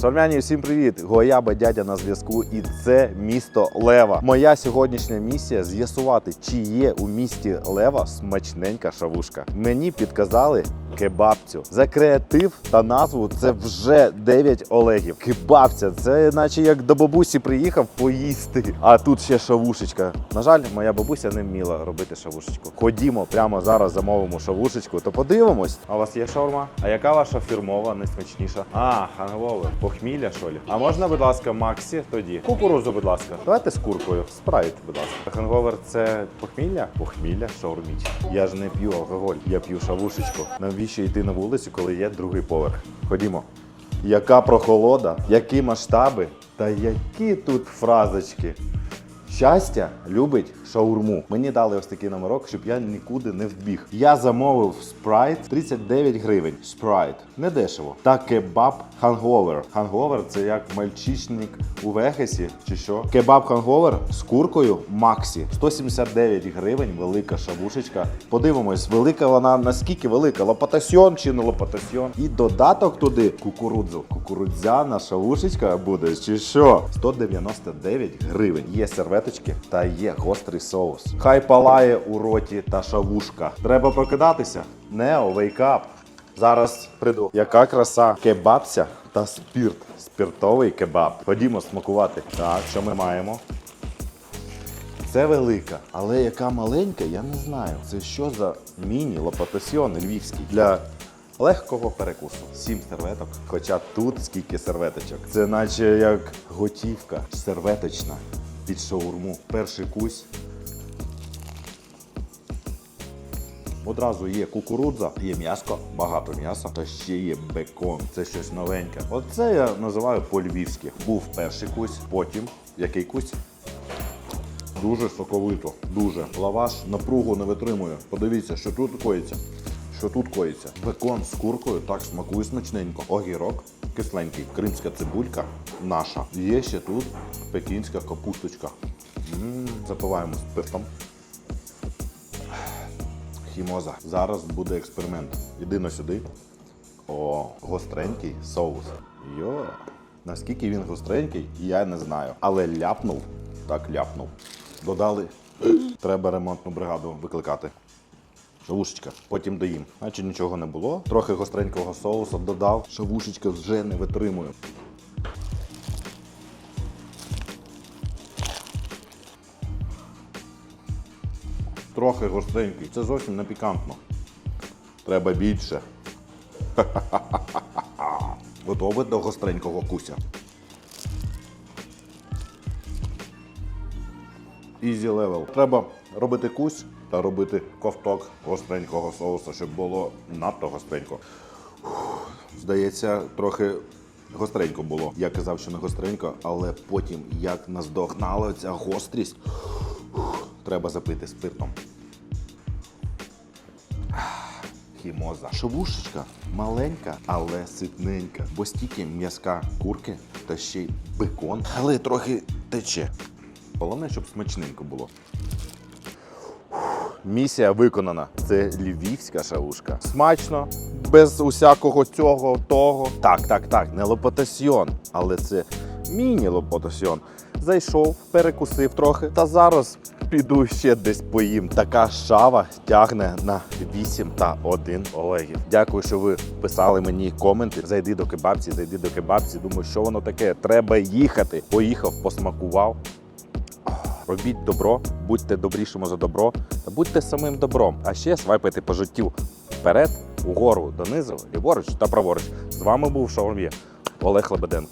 Шармяні, всім привіт! Гояба дядя на зв'язку, і це місто Лева. Моя сьогоднішня місія з'ясувати, чи є у місті Лева смачненька шавушка. Мені підказали кебабцю. За креатив та назву це вже 9 Олегів. Кебабця, це наче як до бабусі приїхав поїсти. А тут ще шавушечка. На жаль, моя бабуся не вміла робити шавушечку. Ходімо прямо зараз замовимо шавушечку, то подивимось. А у вас є шаурма? А яка ваша фірмова, найсмачніша? А, хангове. Похмілля, що лі? А можна, будь ласка, Максі тоді? Кукурузу, будь ласка. Давайте з куркою. Спрайт, будь ласка. Ханговер це похмілля? Похмілля, шаурміч. Я ж не п'ю алкоголь, я п'ю шавушечку. Навіщо йти на вулицю, коли є другий поверх? Ходімо. Яка прохолода, які масштаби та які тут фразочки. Щастя любить шаурму. Мені дали ось такий номерок, щоб я нікуди не вбіг. Я замовив спрайт 39 гривень. Спрайт не дешево. Та кебаб ханговер. Ханговер це як мальчишник у Вегасі чи що. Кебаб ханговер з куркою Максі. 179 гривень, велика шавушечка. Подивимось, велика вона наскільки велика? Лопатасьйон чи не лопатасьйон? І додаток туди кукурудзу. Кукурудзяна шавушечка буде чи що? 199 гривень. Є серветочки та є гострий соус. Хай палає у роті та шавушка. Треба прокидатися. Нео, вейкап. Зараз прийду. Яка краса кебабця та спірт. Спіртовий кебаб. Ходімо смакувати. Так, що ми маємо? Це велика, але яка маленька, я не знаю. Це що за міні-лопатасьйон львівський для легкого перекусу. Сім серветок. Хоча тут скільки серветочок. Це наче як готівка серветочна під шаурму. Перший кусь. Одразу є кукурудза, є м'яско, багато м'яса, та ще є бекон. Це щось новеньке. Оце я називаю по-львівськи. Був перший кусь, потім який кусь. Дуже соковито, дуже. Лаваш напругу не витримує. Подивіться, що тут коїться. Що тут коїться? Бекон з куркою так смакує смачненько. Огірок, кисленький, кримська цибулька наша. Є ще тут пекінська капусточка. м запиваємо спиртом. Хімоза. Зараз буде експеримент. Іди на сюди. О, гостренький соус. Йо. Наскільки він гостренький, я не знаю. Але ляпнув, так ляпнув. Додали. Треба ремонтну бригаду викликати. Шавушечка, потім доїм. Наче нічого не було. Трохи гостренького соусу додав. Шавушечка вже не витримує. Трохи гостренький. Це зовсім не пікантно. Треба більше. Готовий до гостренького куся. Easy level. Треба робити кусь та робити ковток гостренького соусу, щоб було надто гостренько. Здається, трохи гостренько було. Я казав, що не гостренько, але потім, як наздогнала ця гострість, треба запити спиртом. Хімоза. Шовушечка маленька, але ситненька, бо стільки м'язка курки та ще й бекон, але трохи тече. Головне, щоб смачненько було. Місія виконана. Це львівська шавушка. Смачно, без усякого цього, того. Так, так, так, не лопатасьйон, але це міні-лопатасьйон. Зайшов, перекусив трохи, та зараз піду ще десь поїм. Така шава тягне на 8 та 1 Олегів. Дякую, що ви писали мені коменти. Зайди до кебабці, зайди до кебабці. Думаю, що воно таке. Треба їхати. Поїхав, посмакував. Робіть добро, будьте добрішими за добро та будьте самим добром. А ще свайпайте по життю вперед, угору, донизу, ліворуч та праворуч. З вами був Шаурм'є Олег Лебеденко.